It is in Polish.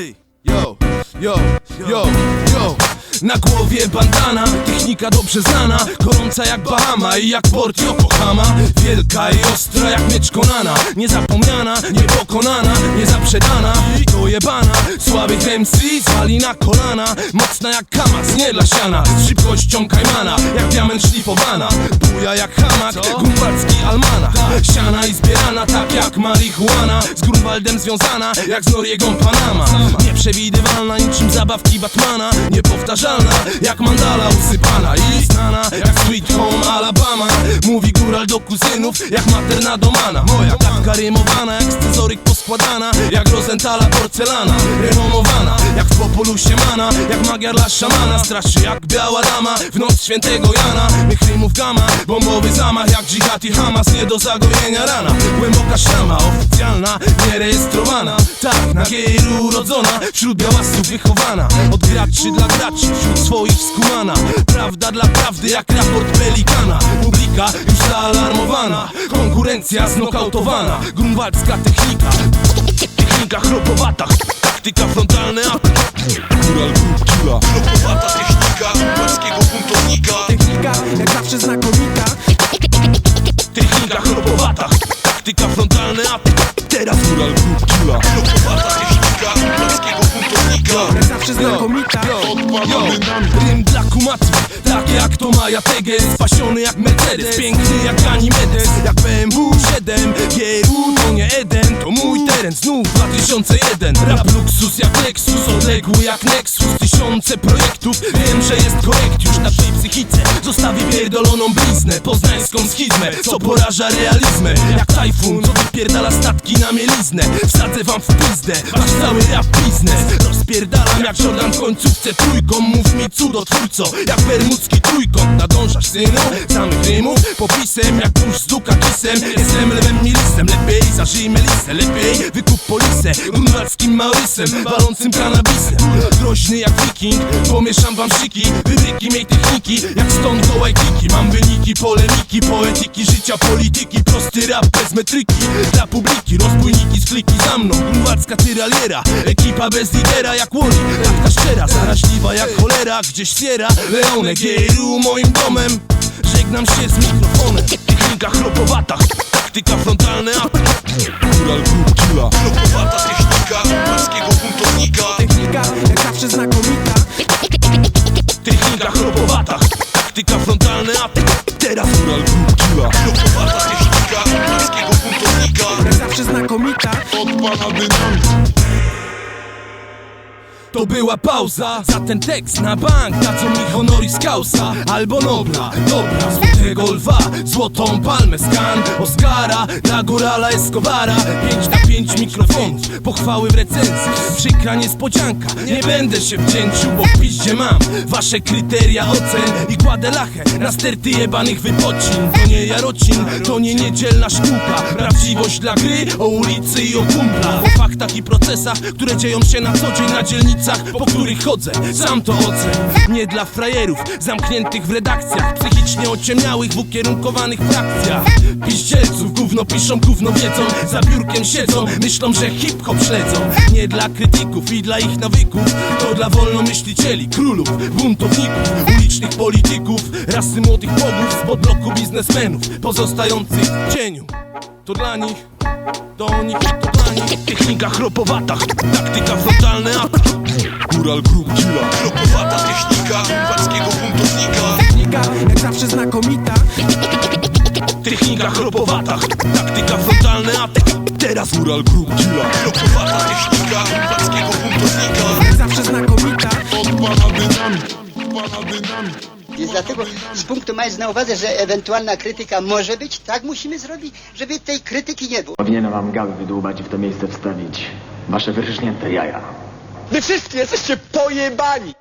Ej, yo, yo, yo, yo Na głowie bandana, technika dobrze znana Gorąca jak Bahama i jak port Yokohama. Wielka i ostra jak miecz Konana Niezapomniana, niepokonana, niezaprzedana Dojebana, słabych MC zwali na kolana Mocna jak kamas, nie dla siana. Z szybkością kajmana, jak diament szlifowana. Buja jak hamak, grunwaldzki almana. Siana i zbierana, tak jak marihuana. Z Grunwaldem związana, jak z Noriegą Panama. Nieprzewidywalna, niczym zabawki Batmana. Niepowtarzalna, jak mandala usypana I znana, jak Sweet Home Alabama. Mówi góral do kuzynów, jak materna do mana Moja klatka rymowana, jak scyzoryk poskładana Jak Rosenthala porcelana, renomowana Jak magia dla szamana. Straszy jak biała dama, w noc świętego Jana. Mych rymów gama, bombowy zamach Jak dżihad i Hamas, nie do zagojenia rana. Głęboka szama, oficjalna, nierejestrowana. Tak, na gieru urodzona, wśród białasów wychowana. Od graczy dla graczy, wśród swoich skumana. Prawda dla prawdy, jak raport Pelikana. Publika już zaalarmowana Konkurencja znokautowana Grunwaldzka technika Technika chropowata Taktyka frontalna. Góral grup killa Chropowata technika. Grunwaldzkiego buntownika Technika jak zawsze znakomita. Technika chropowata Taktyka frontalna. Teraz góral grup killa Chropowata technika. Grunwaldzkiego buntownika Jak zawsze znakomita. Yo, rym dla kumatów Tak jak to Maja Teges. Spasiony jak Mercedes. Piękny jak Ganymedes Jak BMW 7 GRU to nie Eden To mój teren znów 2001 Rap luksus jak Lexus Odległy jak Nexus. Tysiące projektów Wiem, że jest korekt. Już na twojej psychice Zostawię pierdoloną bliznę. Poznańską schizmę Co poraża realizmem Jak tajfun Co wypierdala statki na mieliznę. Wsadzę wam w pizdę Wasz cały rap biznes. Rozpierdalam jak Jordan w końcówce trójką. Mów mi cudotwórco Jak bermudzki trójkąt. Nadążasz synu Samych rymów Popisem jak burz z dukakisem. Jestem lewem milisem Zażyjmy listę Lepiej wykup polisę Grunwaldzkim Maurysem Walącym kanabisem. Groźny jak wiking Pomieszam wam szyki Wybryki mej techniki. Jak stąd do Waikiki Mam wyniki polemiki Poetyki życia polityki Prosty rap bez metryki. Dla publiki Rozbójniki z kliki za mną Grunwaldzka tyraliera. Ekipa bez lidera jak Woli Taka szczera Zaraźliwa jak cholera Gdzieś Sierra Leone GRU moim domem. Żegnam się z mikrofonem Technika chropowata Taktyka frontalna. Góral grup killa Chropowata technika Grunwaldzkiego buntownika. Technika jak zawsze znakomita. Technika chropowata Taktyka frontalna. Teraz góral grup killa Chropowata technika Grunwaldzkiego buntownika. Jak zawsze znakomita. Odpala dynamit to była pauza. Za ten tekst na bank Dadzą mi honoris causa. Albo Nobla Dobra, złotego lwa, złotą palmę Skan Oscara dla Gorala Escobara. 5 na 5 mikrofonów, pochwały w recenzji. Przykra niespodzianka, nie będę się wdzięczył Bo w piździe mam wasze kryteria ocen I kładę lachę na sterty jebanych wypocin. To nie Jarocin, to nie niedzielna szkółka Prawdziwość dla gry, o ulicy i o kumplach O faktach i procesach, które dzieją się na co dzień na dzielnicach Po których chodzę, sam to ocen Nie dla frajerów, zamkniętych w redakcjach Psychicznie ociemniałych w ukierunkowanych frakcjach. Piździelców, gówno piszą, gówno wiedzą Za biurkiem siedzą, myślą, że hip-hop śledzą. Nie dla krytyków i dla ich nawyków To dla wolnomyślicieli, królów, buntowników Ulicznych polityków, rasy młodych bogów Spod bloku biznesmenów, pozostających w cieniu. To dla nich, to nich, to dla nich. Technika chropowata, taktyka frontalna Góral grup killa Chropowata technika grunwaldzkiego buntownika. Technika jak zawsze znakomita. Technika chropowata, taktyka frontalna Teraz góral grup killa Chropowata technika grunwaldzkiego buntownika. Jak zawsze znakomita. Odpala dynamit, odpala dynamit Więc dlatego z punktu mając na uwadze, że ewentualna krytyka może być, tak musimy zrobić, żeby tej krytyki nie było. Powinienem wam gały wydłubać i w to miejsce wstawić. Wasze wyrżnięte jaja. Wy wszyscy jesteście pojebani!